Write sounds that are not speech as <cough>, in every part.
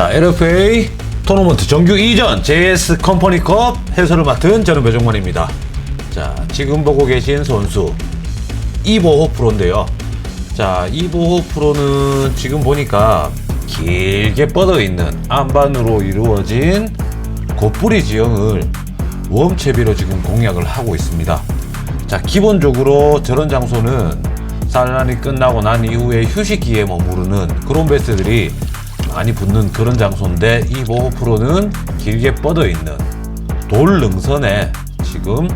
자, LFA 토너먼트 정규 이전 JS 컴퍼니컵 해설을 맡은 저는 배종만입니다. 자, 지금 보고 계신 선수 이보호 프로인데요. 자, 이보호 프로는 지금 보니까 길게 뻗어 있는 안반으로 이루어진 곱부리 지형을 웜채비로 지금 공략을 하고 있습니다. 자, 기본적으로 저런 장소는 산란이 끝나고 난 이후에 휴식기에 머무르는 그런 베스들이 많이 붙는 그런 장소인데 이 보호 프로는 길게 뻗어 있는 돌 능선에 지금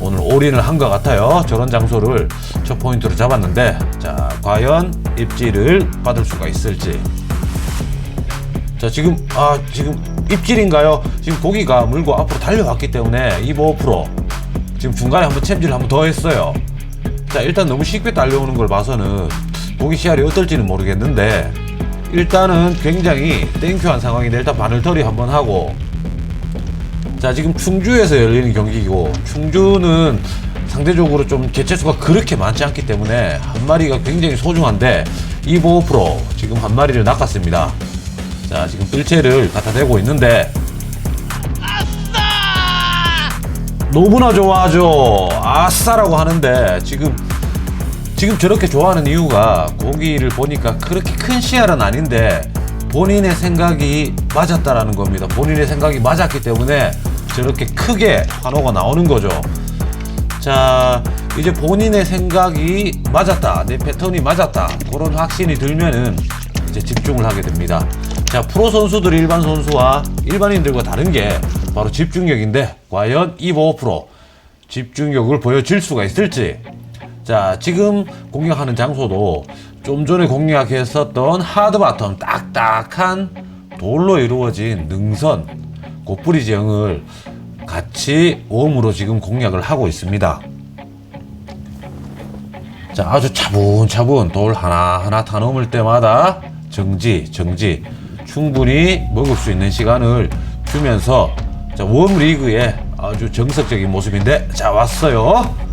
오늘 올인을 한 것 같아요. 저런 장소를 첫 포인트로 잡았는데 자 과연 입질을 받을 수가 있을지 자 지금 아 지금 입질인가요? 지금 고기가 물고 앞으로 달려왔기 때문에 이 보호 프로 지금 중간에 한번 챔질을 한번 더 했어요. 자 일단 너무 쉽게 달려오는 걸 봐서는 고기 씨알이 어떨지는 모르겠는데 일단은 굉장히 땡큐한 상황인데 일단 바늘털이 한번 하고. 자 지금 충주에서 열리는 경기이고 충주는 상대적으로 좀 개체수가 그렇게 많지 않기 때문에 한 마리가 굉장히 소중한데 이 보호 프로 지금 한 마리를 낚았습니다. 자 지금 뜰채를 갖다 대고 있는데. 너무나 좋아하죠. 아싸라고 하는데 지금 지금 저렇게 좋아하는 이유가 고기를 보니까 그렇게 큰 씨알은 아닌데 본인의 생각이 맞았다라는 겁니다. 본인의 생각이 맞았기 때문에 저렇게 크게 환호가 나오는 거죠. 자, 이제 본인의 생각이 맞았다. 내 패턴이 맞았다. 그런 확신이 들면은 이제 집중을 하게 됩니다. 자, 프로 선수들 일반 선수와 일반인들과 다른 게 바로 집중력인데 과연 이보 프로 집중력을 보여줄 수가 있을지 자, 지금 공략하는 장소도 좀 전에 공략했었던 하드바텀 딱딱한 돌로 이루어진 능선 고뿌리 지형을 같이 웜으로 지금 공략을 하고 있습니다. 자, 아주 차분차분 돌 하나하나 타 넘을 때마다 정지, 정지 충분히 먹을 수 있는 시간을 주면서 자, 웜 리그의 아주 정석적인 모습인데 자, 왔어요.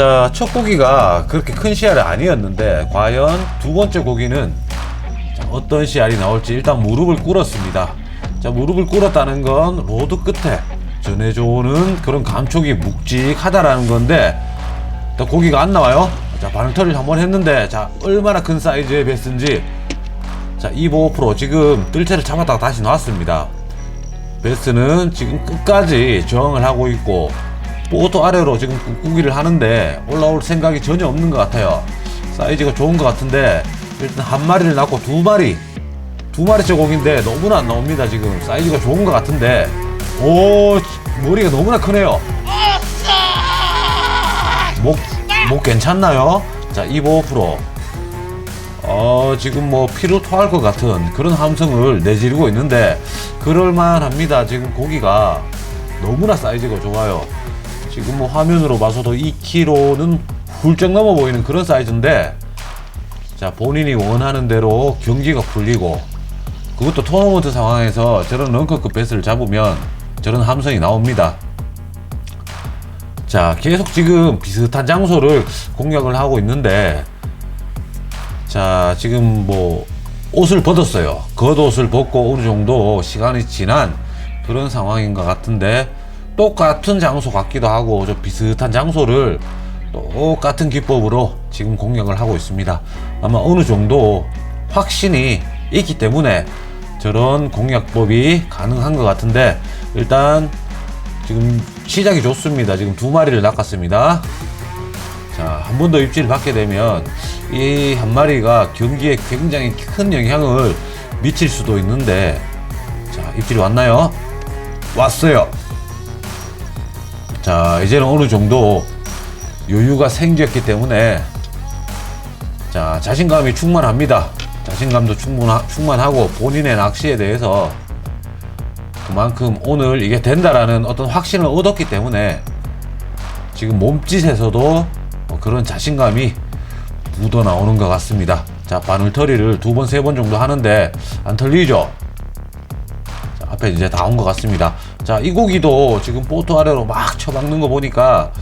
자, 첫 고기가 그렇게 큰 씨알이 아니었는데 과연 두 번째 고기는 자, 어떤 씨알이 나올지 일단 무릎을 꿇었습니다. 자, 무릎을 꿇었다는 건 로드 끝에 전해줘오는 그런 감촉이 묵직하다라는 건데 또 고기가 안 나와요. 자, 바늘털이를 한번 했는데 자, 얼마나 큰 사이즈의 베스인지 자, 25% 지금 뜰채를 잡았다가 다시 나왔습니다. 베스는 지금 끝까지 저항을 하고 있고 보트 아래로 지금 꾹꾹이를 하는데 올라올 생각이 전혀 없는 것 같아요. 사이즈가 좋은 것 같은데 일단 한 마리를 낳고 두 마리 두 마리째 고기인데 너무나 안 나옵니다 지금 사이즈가 좋은 것 같은데 오 머리가 너무나 크네요. 목, 목 괜찮나요? 자, 25%. 어, 지금 뭐 피로 토할 것 같은 그런 함성을 내지르고 있는데, 그럴만 합니다. 지금 고기가 너무나 사이즈가 좋아요. 지금 뭐 화면으로 봐서도 2kg는 훌쩍 넘어 보이는 그런 사이즈인데, 자, 본인이 원하는 대로 경기가 풀리고, 그것도 토너먼트 상황에서 저런 런커급 배스를 잡으면 저런 함성이 나옵니다. 자, 계속 지금 비슷한 장소를 공략을 하고 있는데, 자, 지금 뭐, 옷을 벗었어요. 겉옷을 벗고 어느 정도 시간이 지난 그런 상황인 것 같은데, 똑같은 장소 같기도 하고, 좀 비슷한 장소를 똑같은 기법으로 지금 공략을 하고 있습니다. 아마 어느 정도 확신이 있기 때문에 저런 공략법이 가능한 것 같은데, 일단 지금 시작이 좋습니다. 지금 두 마리를 낚았습니다. 자, 한 번 더 입질을 받게 되면 이 한 마리가 경기에 굉장히 큰 영향을 미칠 수도 있는데 자, 입질이 왔나요? 왔어요. 자, 이제는 어느 정도 여유가 생겼기 때문에 자, 자신감이 충만합니다. 자신감도 충분하, 충만하고 본인의 낚시에 대해서 그만큼 오늘 이게 된다라는 어떤 확신을 얻었기 때문에 지금 몸짓에서도 뭐 그런 자신감이 묻어 나오는 것 같습니다. 자, 바늘털이를 두 번, 세 번 정도 하는데 안 털리죠? 자, 앞에 이제 다 온 것 같습니다. 자, 이 고기도 지금 보트 아래로 막 쳐박는 거 보니까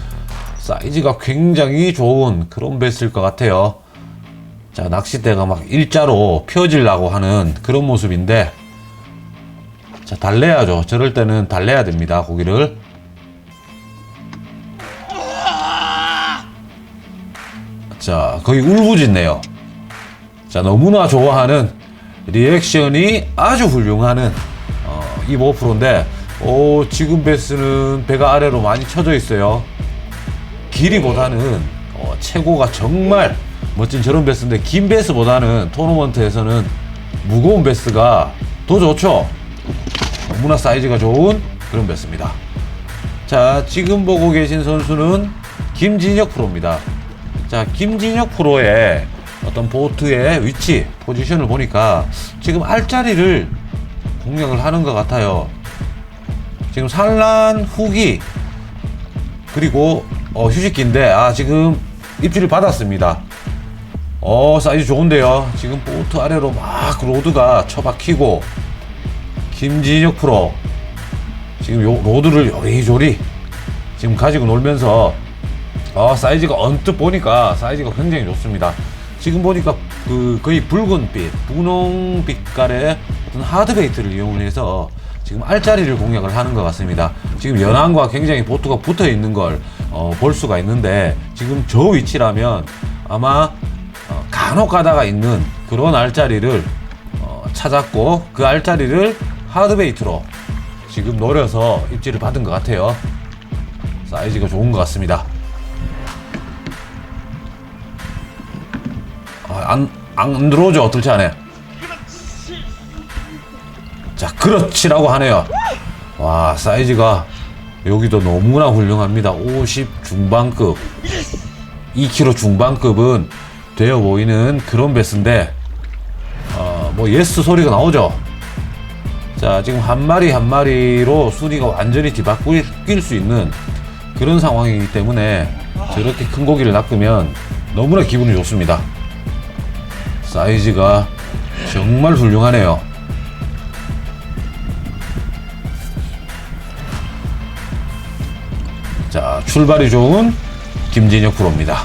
사이즈가 굉장히 좋은 그런 배스일 것 같아요. 자, 낚싯대가 막 일자로 펴지려고 하는 그런 모습인데, 자, 달래야죠. 저럴 때는 달래야 됩니다, 고기를. 자, 거의 울부짖네요. 자, 너무나 좋아하는 리액션이 아주 훌륭하는 어, 이 모 프로인데, 오, 지금 베스는 배가 아래로 많이 쳐져 있어요. 길이보다는 어, 최고가 정말 멋진 저런 베스인데 긴 베스보다는 토너먼트에서는 무거운 베스가 더 좋죠. 너무나 사이즈가 좋은 그런 베스입니다. 자, 지금 보고 계신 선수는 김진혁 프로입니다. 자, 김진혁 프로의 어떤 보트의 위치, 포지션을 보니까 지금 알짜리를 공략을 하는 것 같아요. 지금 산란 후기 그리고 어, 휴식기인데 아 지금 입질을 받았습니다. 어 사이즈 좋은데요. 지금 보트 아래로 막 로드가 처박히고 김진혁 프로 지금 요 로드를 요리조리 지금 가지고 놀면서 어 사이즈가 언뜻 보니까 사이즈가 굉장히 좋습니다. 지금 보니까 그 거의 붉은빛, 분홍 빛깔의 어떤 하드베이트를 이용해서 지금 알짜리를 공략을 하는 것 같습니다. 지금 연안과 굉장히 보트가 붙어 있는 걸 어, 볼 수가 있는데 지금 저 위치라면 아마 어, 간혹 가다가 있는 그런 알짜리를 어, 찾았고 그 알짜리를 하드베이트로 지금 노려서 입질을 받은 것 같아요. 사이즈가 좋은 것 같습니다. 아, 안, 안 들어오죠? 어떨지 않아요? 자, 그렇지라고 하네요. 와, 사이즈가 여기도 너무나 훌륭합니다. 50 중반급. 2kg 중반급은 되어 보이는 그런 베스인데, 어, 뭐, 예스 소리가 나오죠? 자, 지금 한 마리 한 마리로 순위가 완전히 뒤바뀔 수 있는 그런 상황이기 때문에 저렇게 큰 고기를 낚으면 너무나 기분이 좋습니다. 사이즈가 정말 훌륭하네요. 출발이 좋은 김진혁 프로입니다.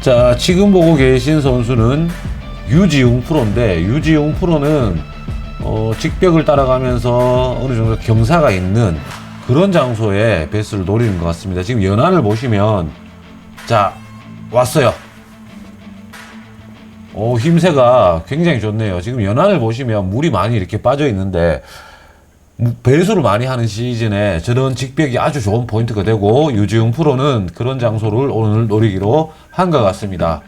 자, 지금 보고 계신 선수는 유지웅 프로인데, 유지웅 프로는 어, 직벽을 따라가면서 어느 정도 경사가 있는 그런 장소에 베스를 노리는 것 같습니다. 지금 연안을 보시면, 자, 왔어요. 오, 힘새가 굉장히 좋네요. 지금 연안을 보시면 물이 많이 이렇게 빠져 있는데, 무- 배수를 많이 하는 시즌에 저런 직벽이 아주 좋은 포인트가 되고, 유지웅 프로는 그런 장소를 오늘 노리기로 한 것 같습니다.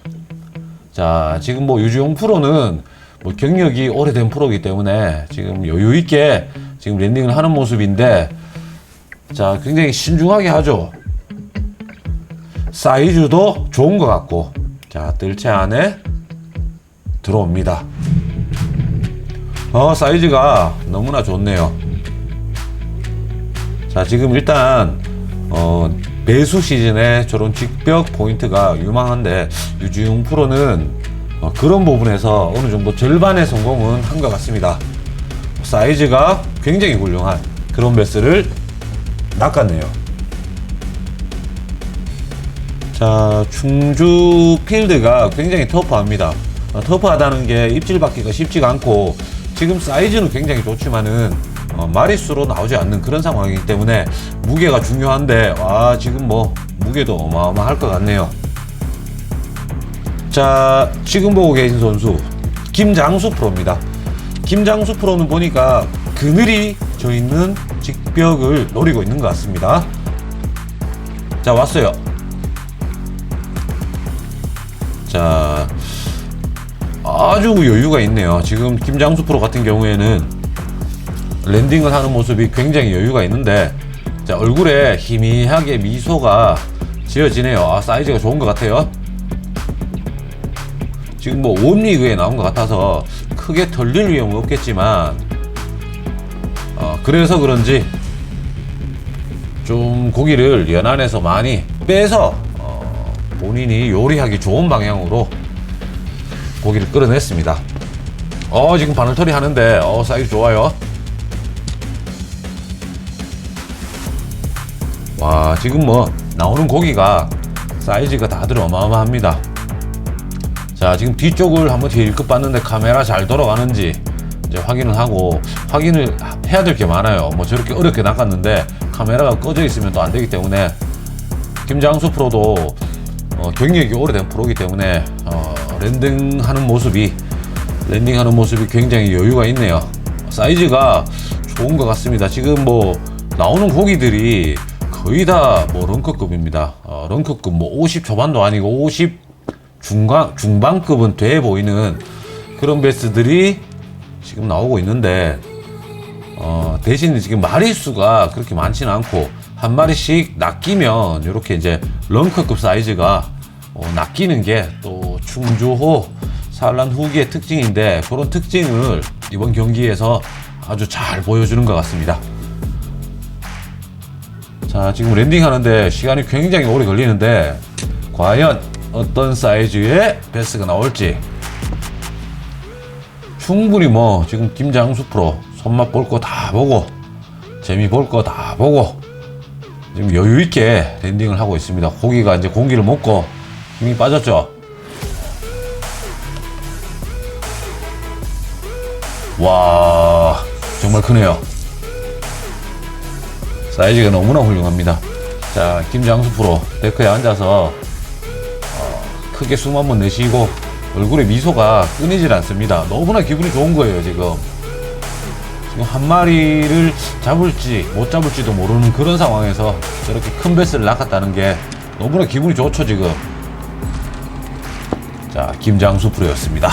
자, 지금 뭐 유지용 프로는 뭐 경력이 오래된 프로이기 때문에 지금 여유 있게 지금 랜딩을 하는 모습인데 자, 굉장히 신중하게 하죠. 사이즈도 좋은 것 같고 자, 뜰채 안에 들어옵니다. 어, 사이즈가 너무나 좋네요. 자, 지금 일단 어, 배수 시즌에 저런 직벽 포인트가 유망한데 유지용 프로는 어, 그런 부분에서 어느 정도 절반의 성공은 한 것 같습니다. 사이즈가 굉장히 훌륭한 그런 베스를 낚았네요. 자, 충주 필드가 굉장히 터프합니다. 어, 터프하다는 게 입질 받기가 쉽지가 않고 지금 사이즈는 굉장히 좋지만은 어, 마리수로 나오지 않는 그런 상황이기 때문에 무게가 중요한데 와 지금 뭐 무게도 어마어마할 것 같네요. 자 지금 보고 계신 선수 김장수 프로입니다. 김장수 프로는 보니까 그늘이 져 있는 직벽을 노리고 있는 것 같습니다. 자 왔어요. 자 아주 여유가 있네요. 지금 김장수 프로 같은 경우에는 랜딩을 하는 모습이 굉장히 여유가 있는데 자, 얼굴에 희미하게 미소가 지어지네요. 아, 사이즈가 좋은 것 같아요. 지금 뭐 웜리그에 나온 것 같아서 크게 털릴 위험은 없겠지만 어, 그래서 그런지 좀 고기를 연안에서 많이 빼서 어, 본인이 요리하기 좋은 방향으로 고기를 끌어냈습니다. 어 지금 바늘털이 하는데 어 사이즈 좋아요. 와 지금 뭐 나오는 고기가 사이즈가 다들 어마어마합니다. 자 지금 뒤쪽을 한번 딜급 봤는데 카메라 잘 돌아가는지 이제 확인을 하고 확인을 해야 될 게 많아요. 뭐 저렇게 어렵게 낚았는데 카메라가 꺼져 있으면 또 안 되기 때문에 김장수 프로도 어, 경력이 오래된 프로이기 때문에 어, 랜딩하는 모습이 랜딩하는 모습이 굉장히 여유가 있네요. 사이즈가 좋은 것 같습니다. 지금 뭐 나오는 고기들이 거의 다 뭐 런커급입니다. 어, 런커급 뭐 50 초반도 아니고 50 중간 중반급은 돼 보이는 그런 베스들이 지금 나오고 있는데 어, 대신 지금 마리수가 그렇게 많지는 않고 한 마리씩 낚이면 이렇게 이제 런커급 사이즈가 어, 낚이는 게 또 충주호 산란 후기의 특징인데 그런 특징을 이번 경기에서 아주 잘 보여주는 것 같습니다. 자 지금 랜딩 하는데 시간이 굉장히 오래 걸리는데 과연 어떤 사이즈의 베스가 나올지 충분히 뭐 지금 김장수 프로 손맛 볼 거 다 보고 재미 볼 거 다 보고 지금 여유 있게 랜딩을 하고 있습니다. 고기가 이제 공기를 먹고 힘이 빠졌죠. 와 정말 크네요. 사이즈가 너무나 훌륭합니다. 자 김장수 프로 데크에 앉아서 어, 크게 숨 한번 내쉬고 얼굴에 미소가 끊이질 않습니다. 너무나 기분이 좋은 거예요 지금. 지금 한 마리를 잡을지 못 잡을지도 모르는 그런 상황에서 저렇게 큰 배스를 낚았다는 게 너무나 기분이 좋죠 지금. 자 김장수 프로였습니다.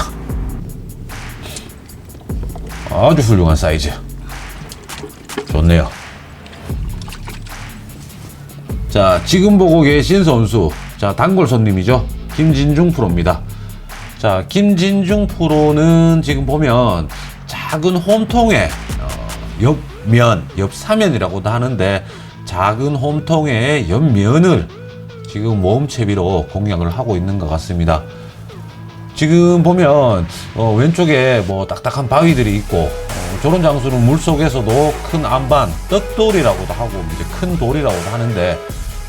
아주 훌륭한 사이즈. 좋네요. 자, 지금 보고 계신 선수. 자, 단골 손님이죠. 김진중 프로입니다. 자, 김진중 프로는 지금 보면 작은 홈통에 어, 옆면, 옆사면이라고도 하는데 작은 홈통의 옆면을 지금 모음채비로 공략을 하고 있는 것 같습니다. 지금 보면 어, 왼쪽에 뭐 딱딱한 바위들이 있고 어, 저런 장소는 물 속에서도 큰 안반, 떡돌이라고도 하고 이제 큰 돌이라고도 하는데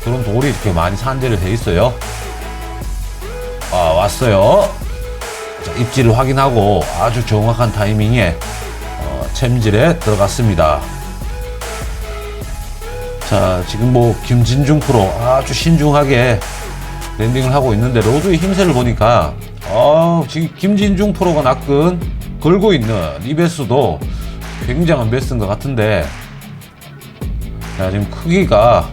그런 돌이 이렇게 많이 산재를 돼 있어요. 아 왔어요. 자, 입지를 확인하고 아주 정확한 타이밍에 어, 챔질에 들어갔습니다. 자 지금 뭐 김진중 프로 아주 신중하게 랜딩을 하고 있는데 로드의 힘새를 보니까 아 지금 김진중 프로가 낚은 걸고 있는 이 베스도 굉장한 베스인 것 같은데. 자 지금 크기가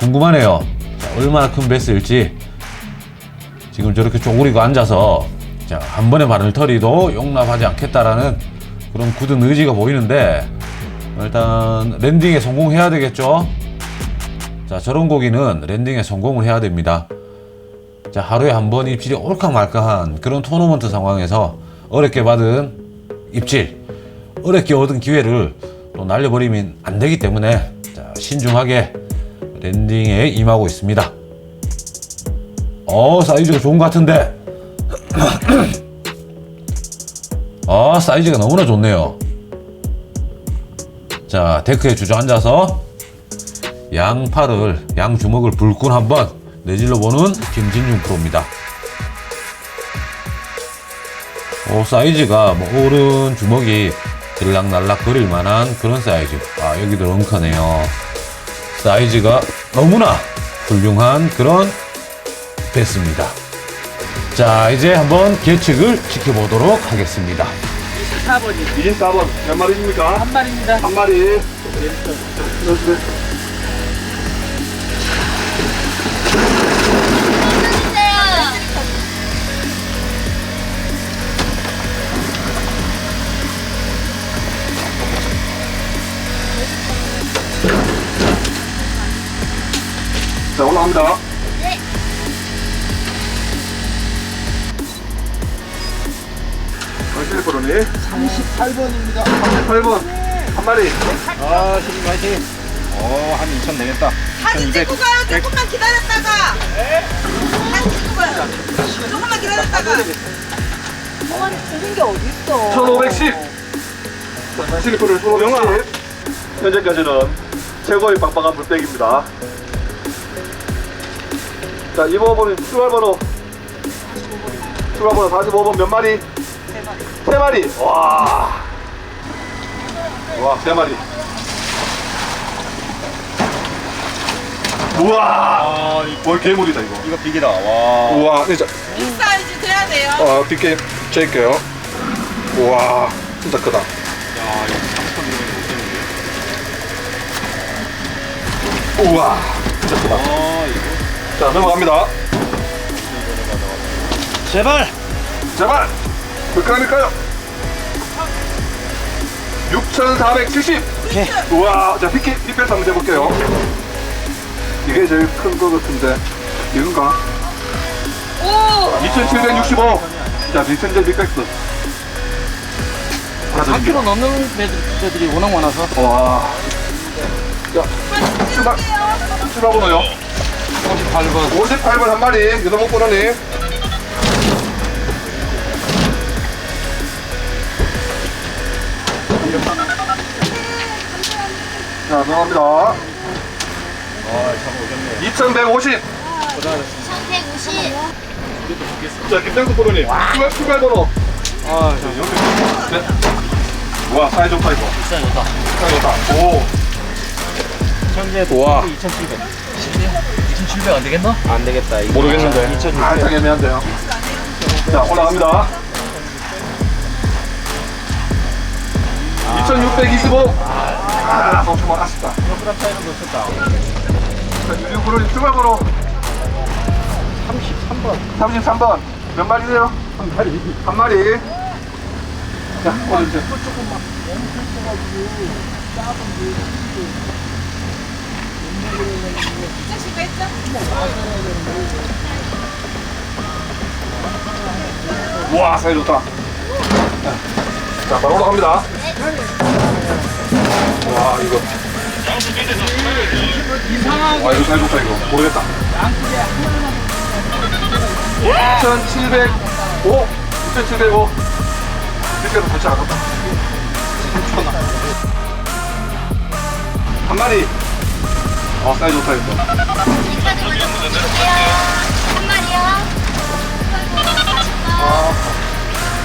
궁금하네요. 자, 얼마나 큰 베스일지. 지금 저렇게 쪼그리고 앉아서 자, 한 번에 바늘 털이도 용납하지 않겠다라는 그런 굳은 의지가 보이는데 일단 랜딩에 성공해야 되겠죠? 자 저런 고기는 랜딩에 성공을 해야 됩니다 자, 하루에 한 번 입질이 올까말까한 그런 토너먼트 상황에서 어렵게 받은 입질, 어렵게 얻은 기회를 또 날려버리면 안 되기 때문에 자, 신중하게 랜딩에 임하고 있습니다. 어, 사이즈가 좋은 것 같은데. 아, <clears throat> 사이즈가 너무나 좋네요. 자, 데크에 주저앉아서 양팔을, 양주먹을 불끈 한번 내질러 보는 김진중 프로입니다. 오, 사이즈가 뭐 오른 주먹이 들락날락 거릴 만한 그런 사이즈. 아, 여기도 렁크네요. 사이즈가 너무나 훌륭한 그런 베스입니다. 자, 이제 한번 계측을 지켜보도록 하겠습니다. 24번이 24번 몇 마리입니까? 한 마리입니다. 한 마리 자 올라갑니다 네 프로니 38번입니다. 38번 한 마리 아, 신님 화이팅. 어, 한 2천 되겠다. 사진 찍고 가요. 조금만 기다렸다가. 사진 찍고 가요. 조금만 기다렸다가. 어머니 드는 게 어딨어. 1510 실리프를 1510 현재까지는 최고의 빵빵한 물백입니다 자, 2번은 출발번호. 출발번호 45번 몇 마리? 세 마리. 와. 와, 세 마리. 우와. 뭘 괴물이다, 이거. 이거 비기다. 와. 우와, 진짜. 빅 사이즈 돼야 돼요. 어, 빗게 재게요. 우와, 진짜 크다. 야, 이거 3톤 이거 못되는데. 우와, 진짜 크다. 아, 이거. 자, 넘어갑니다. 제발. 제발! 몇 g일까요? 6,470! 오케이. 우와, 자, 피키, 피패스 한번 해볼게요. 이게 제일 큰 거 같은데, 이건가? 오! 2,765! 자, 비천제 빅팩스. 하나 더 4kg 줍니다. 넘는 애들이 워낙 많아서. 와. 자, 출발, 출발번호요. 58번. 58번 한 마리, 유성목 번호님. 자, 넘어갑니다. 아, 참 오겠네. 2150. 1150. 자, 김장수 번호님. 출발, 출발 번호. 아, 저 여기 네. 와, 사이 좋다, 이거. 비싸 좋다. 사이 좋다. 오. 현재 우와. 2,700. 2,700 안 되겠나? 안 되겠다. 이거. 모르겠는데. 2,600. 아, 참 애매한데요. 자, 올라갑니다. 2625. 아, 너무 좀 아쉽다. 그럼 차이는 놓쳤다. 자, 유리구를 출발번호 33번. 33번. 몇 마리세요? 한 마리. 한 마리. 자, 올려주세요. 우와, 사이 좋다. 자, 바로 올라갑니다. 와, 이거. 와, 이거 사이 좋다, 이거. 모르겠다. 2,705. 2,705. 이렇게도 같이 아깝다. 한 마리. 어, 사이 좋다, 이거. 인사드 먼저 보여주세요. 한 마리요.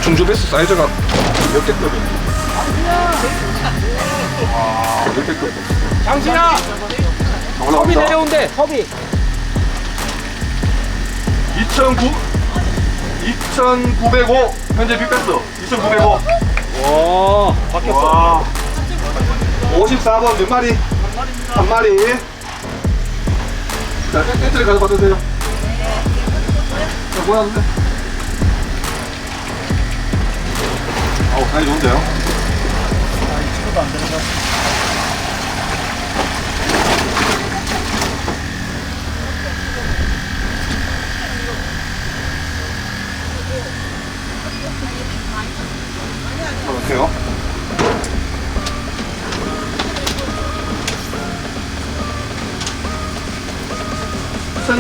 중주 베스 사이즈가 몇 개급이야? 아, 몇 개급? 장신아! 올라갑니다. 내려온대. 섭이. 2009, 2,905 현재 빅패스 2,905. 와, 바뀌었어. 와. 54번 몇 마리? 한 마리. 자, 애- 애들 가서 받으세요. 자, 뭐하는데? 아우, 사이 좋은데요? 아, 이 친구도 안 되는 것 같아.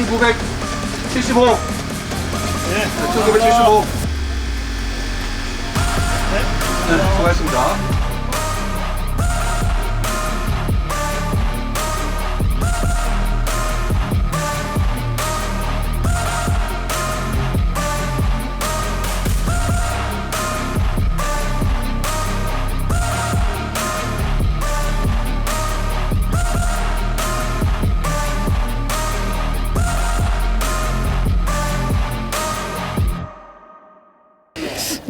1975. 네. 1975. 네, 수고하셨습니다.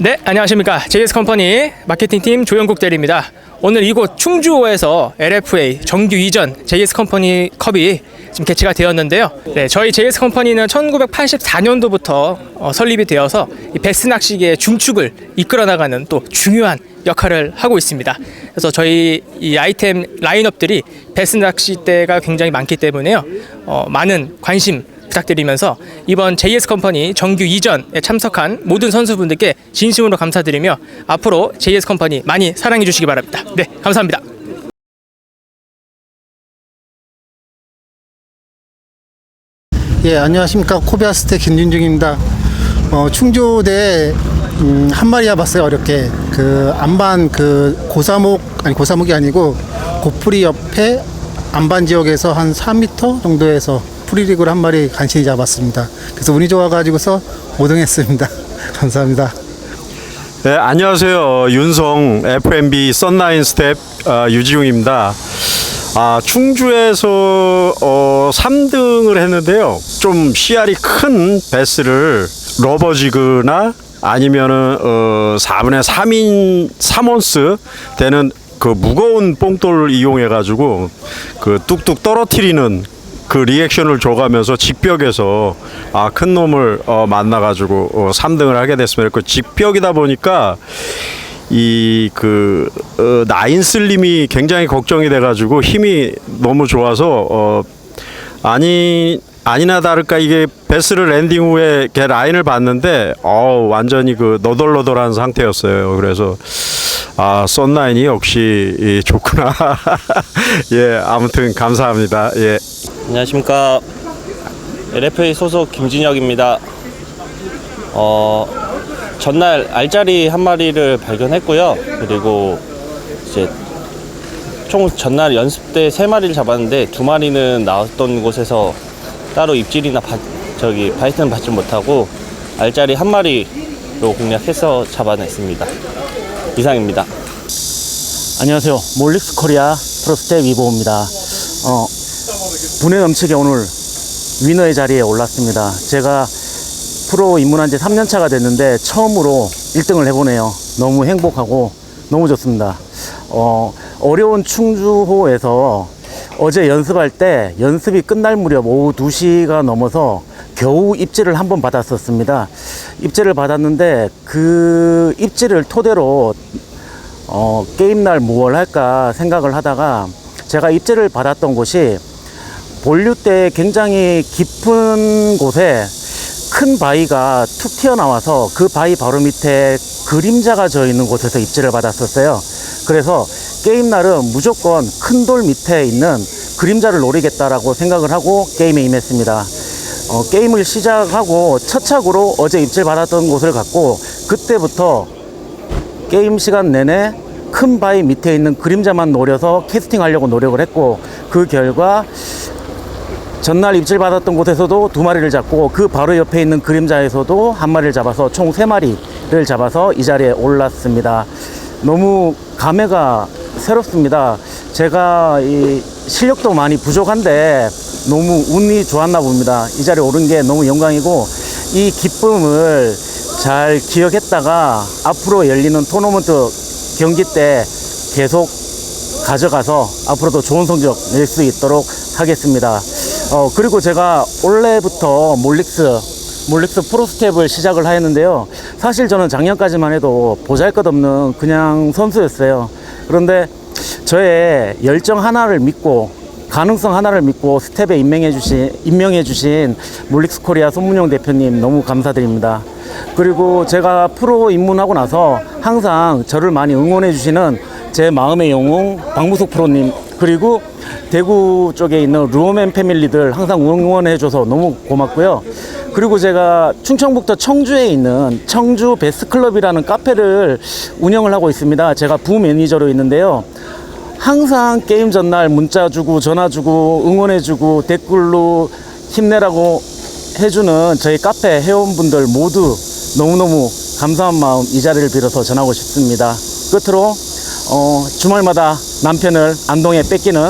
네, 안녕하십니까. JS 컴퍼니 마케팅팀 조영국 대리입니다. 오늘 이곳 충주호에서 LFA 정규 이전 JS 컴퍼니 컵이 지금 개최가 되었는데요. 네, 저희 JS 컴퍼니는 1984년도부터 어, 설립이 되어서 이 베스 낚시계의 중축을 이끌어 나가는 또 중요한 역할을 하고 있습니다. 그래서 저희 이 아이템 라인업들이 베스 낚시대가 굉장히 많기 때문에요. 어, 많은 관심 부탁드리면서 이번 JS 컴퍼니 정규 이전에 참석한 모든 선수분들께 진심으로 감사드리며 앞으로 JS 컴퍼니 많이 사랑해 주시기 바랍니다. 네, 감사합니다. 예, 안녕하십니까. 코비아스테 김윤중입니다. 어, 충주대 음, 한 마리 잡았어요, 어렵게. 그 안반 그 고사목 아니 고사목이 아니고 고프리 옆에 안반 지역에서 한 4m 정도에서 프리리그로 한 마리 간신히 잡았습니다. 그래서 운이 좋아가지고서 5등 했습니다. <laughs> 감사합니다. 네, 안녕하세요. 윤성 FMB 썬라인 스텝 어, 유지웅입니다. 아, 충주에서 어, 3등을 했는데요. 좀 씨알이 큰 베스를 러버지그나 아니면은 어, 4분의 3인 3온스 되는 그 무거운 뽕돌을 이용해 가지고 그 뚝뚝 떨어뜨리는 그 리액션을 줘가면서 직벽에서 아, 큰 놈을 어, 만나가지고 어, 3등을 하게 됐습니다. 그 직벽이다 보니까 이그 어, 나인 슬림이 굉장히 걱정이 돼가지고 힘이 너무 좋아서 어, 아니 아니나 다를까 이게 베스를 랜딩 후에 걔 라인을 봤는데 어 완전히 그 너덜너덜한 상태였어요. 그래서 아 썬라인이 역시 이, 좋구나. <laughs> 예 아무튼 감사합니다. 예. 안녕하십니까 LFA 소속 김진혁입니다. 어 전날 알짜리 한 마리를 발견했고요. 그리고 이제 총 전날 연습 때 세 마리를 잡았는데 두 마리는 나왔던 곳에서 따로 입질이나 바, 저기 바이트는 받지 못하고 알짜리 한 마리로 공략해서 잡아냈습니다. 이상입니다. 안녕하세요. 몰릭스 코리아 프로스텝 이보호입니다. 어, 분에 넘치게 오늘 위너의 자리에 올랐습니다. 제가 프로 입문한 지 3년 차가 됐는데 처음으로 1등을 해보네요. 너무 행복하고 너무 좋습니다. 어, 어려운 충주호에서 어제 연습할 때 연습이 끝날 무렵 오후 2시가 넘어서 겨우 입질을 한 번 받았었습니다. 입질을 받았는데 그 입질을 토대로 어, 게임날 무얼 할까 생각을 하다가 제가 입질을 받았던 곳이 본류 때 굉장히 깊은 곳에 큰 바위가 툭 튀어나와서 그 바위 바로 밑에 그림자가 져 있는 곳에서 입질을 받았었어요. 그래서 게임 날은 무조건 큰 돌 밑에 있는 그림자를 노리겠다라고 생각을 하고 게임에 임했습니다. 어, 게임을 시작하고 첫 착으로 어제 입질 받았던 곳을 갔고 그때부터 게임 시간 내내 큰 바위 밑에 있는 그림자만 노려서 캐스팅 하려고 노력을 했고 그 결과 전날 입질 받았던 곳에서도 두 마리를 잡고 그 바로 옆에 있는 그림자에서도 한 마리를 잡아서 총 세 마리를 잡아서 이 자리에 올랐습니다. 너무 감회가 새롭습니다. 제가 이 실력도 많이 부족한데 너무 운이 좋았나 봅니다. 이 자리에 오른 게 너무 영광이고 이 기쁨을 잘 기억했다가 앞으로 열리는 토너먼트 경기 때 계속 가져가서 앞으로도 좋은 성적 낼 수 있도록 하겠습니다. 어, 그리고 제가 올해부터 몰릭스, 몰릭스 프로스텝을 시작을 하였는데요. 사실 저는 작년까지만 해도 보잘 것 없는 그냥 선수였어요. 그런데 저의 열정 하나를 믿고 가능성 하나를 믿고 스텝에 임명해 주신 임명해 주신 몰릭스 코리아 손문영 대표님 너무 감사드립니다. 그리고 제가 프로 입문하고 나서 항상 저를 많이 응원해 주시는 제 마음의 영웅 박무석 프로님 그리고 대구 쪽에 있는 루어맨 패밀리들 항상 응원해 줘서 너무 고맙고요. 그리고 제가 충청북도 청주에 있는 청주 베스클럽이라는 카페를 운영을 하고 있습니다. 제가 부매니저로 있는데요. 항상 게임 전날 문자 주고 전화 주고 응원해 주고 댓글로 힘내라고 해주는 저희 카페 회원분들 모두 너무너무 감사한 마음 이 자리를 빌어서 전하고 싶습니다. 끝으로 어, 주말마다 남편을 안동에 뺏기는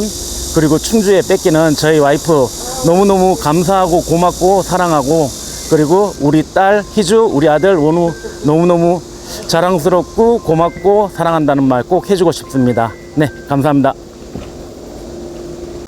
그리고 충주에 뺏기는 저희 와이프 너무너무 감사하고 고맙고 사랑하고 그리고 우리 딸 희주 우리 아들 원우 너무너무 자랑스럽고 고맙고 사랑한다는 말 꼭 해주고 싶습니다. 네, 감사합니다.